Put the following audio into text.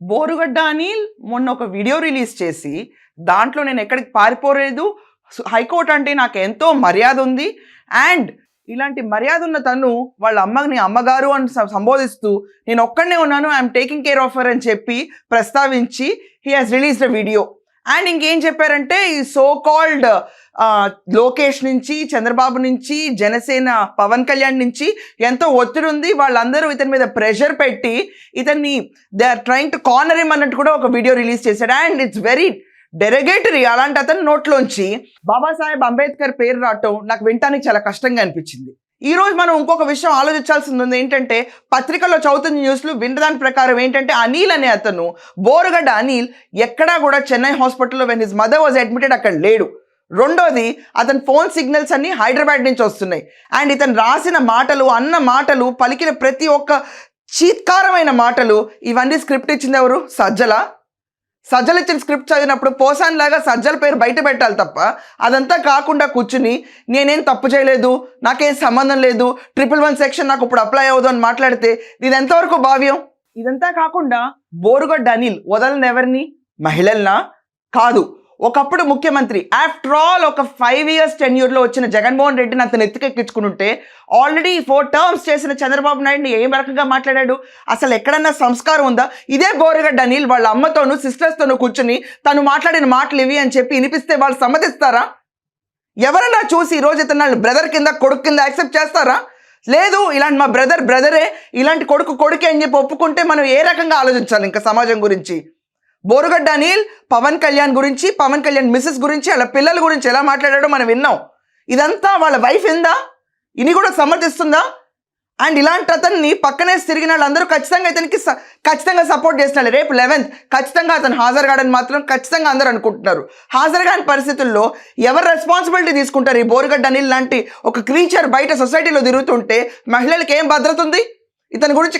బోరుగడ్డ అనిల్ మొన్న ఒక video release చేసి దాంట్లో నేను ఎక్కడికి పారిపోలేదు. హైకోర్టు అంటే నాకు ఎంతో మర్యాద ఉంది. అండ్ ఇలాంటి మర్యాద ఉన్న తను వాళ్ళ అమ్మని అమ్మగారు అని సంబోధిస్తూ నేను ఒక్కడనే ఉన్నాను ఐఎమ్ టేకింగ్ కేర్ ఆఫర్ అని చెప్పి ప్రస్తావించి he has released video. And ఇంకేం చెప్పారంటే ఈ సో కాల్డ్ లోకేష్ నుంచి చంద్రబాబు నుంచి జనసేన పవన్ కళ్యాణ్ నుంచి ఎంతో ఒత్తిడి ఉంది. వాళ్ళందరూ ఇతని మీద ప్రెషర్ పెట్టి ఇతన్ని they are trying to corner him అన్నట్టు కూడా ఒక వీడియో రిలీజ్ చేశాడు. అండ్ ఇట్స్ వెరీ డెరగేటరీ అలాంటి అతని నోట్లోంచి బాబాసాహెబ్ అంబేద్కర్ పేరు రావటం నాకు వినటానికి చాలా కష్టంగా అనిపించింది. ఈరోజు మనం ఇంకొక విషయం ఆలోచించాల్సింది ఉంది ఏంటంటే పత్రికల్లో చదువుతున్న న్యూస్లు వినదాని ప్రకారం ఏంటంటే అనిల్ అనే అతను బోరుగడ్డ అనిల్ ఎక్కడా కూడా చెన్నై హాస్పిటల్లో when his mother was admitted అక్కడ లేడు. రెండోది అతని ఫోన్ సిగ్నల్స్ అన్ని హైదరాబాద్ నుంచి వస్తున్నాయి. అండ్ ఇతను రాసిన మాటలు అన్న మాటలు పలికిన ప్రతి ఒక్క చీత్కారమైన మాటలు ఇవన్నీ స్క్రిప్ట్ ఇచ్చింది ఎవరు? సజ్జల. సజ్జలు ఇచ్చిన స్క్రిప్ట్ చదివినప్పుడు పోసాన్ లాగా సజ్జల పేరు బయట పెట్టాలి తప్ప అదంతా కాకుండా కూర్చుని నేనేం తప్పు చేయలేదు నాకేం సంబంధం లేదు ట్రిపుల్ వన్ సెక్షన్ నాకు ఇప్పుడు అప్లై అవ్వదు అని మాట్లాడితే ఇది ఎంతవరకు భావ్యం? ఇదంతా కాకుండా బోరుగడ్డ అనిల్ వదలని ఎవరిని? మహిళల్నా? కాదు. ఒకప్పుడు ముఖ్యమంత్రి ఆఫ్టర్ ఆల్ ఒక ఫైవ్ ఇయర్స్ టెన్యూర్లో వచ్చిన జగన్మోహన్ రెడ్డిని అతను ఎత్తుకెక్కించుకుంటుంటే ఆల్రెడీ ఫోర్ టర్మ్స్ చేసిన చంద్రబాబు నాయుడిని ఏం రకంగా మాట్లాడాడు? అసలు ఎక్కడన్నా సంస్కారం ఉందా? ఇదే బోరుగడ్డ అనిల్ వాళ్ళ అమ్మతోనూ సిస్టర్స్తోనూ కూర్చుని తను మాట్లాడిన మాటలు ఇవి అని చెప్పి వినిపిస్తే వాళ్ళు సమ్మతిస్తారా? ఎవరన్నా చూసి ఈ రోజు ఇతను బ్రదర్ కింద కొడుకు కింద యాక్సెప్ట్ చేస్తారా? లేదు ఇలాంటి మా బ్రదర్ బ్రదరే ఇలాంటి కొడుకు కొడుకే అని చెప్పి ఒప్పుకుంటే మనం ఏ రకంగా ఆలోచించాలి ఇంకా సమాజం గురించి? బోరుగడ్డ అనిల్ పవన్ కళ్యాణ్ గురించి పవన్ కళ్యాణ్ మిస్సెస్ గురించి వాళ్ళ పిల్లల గురించి ఎలా మాట్లాడాడో మనం విన్నాం. ఇదంతా వాళ్ళ వైఫ్ ఎందా ఇని కూడా సమర్థిస్తుందా? అండ్ ఇలాంటి అతన్ని పక్కనే తిరిగిన వాళ్ళందరూ ఖచ్చితంగా ఇతనికి స- ఖచ్చితంగా సపోర్ట్ చేస్తున్నారు. రేపు లెవెన్త్ ఖచ్చితంగా అతను హాజరు కాడని మాత్రం ఖచ్చితంగా అందరూ అనుకుంటున్నారు. హాజరు కాని పరిస్థితుల్లో ఎవరు రెస్పాన్సిబిలిటీ తీసుకుంటారు? ఈ బోరుగడ్డ అనిల్ లాంటి ఒక క్రీచర్ బయట సొసైటీలో తిరుగుతుంటే మహిళలకు ఏం భద్రత ఉంది? ఇతని గురించి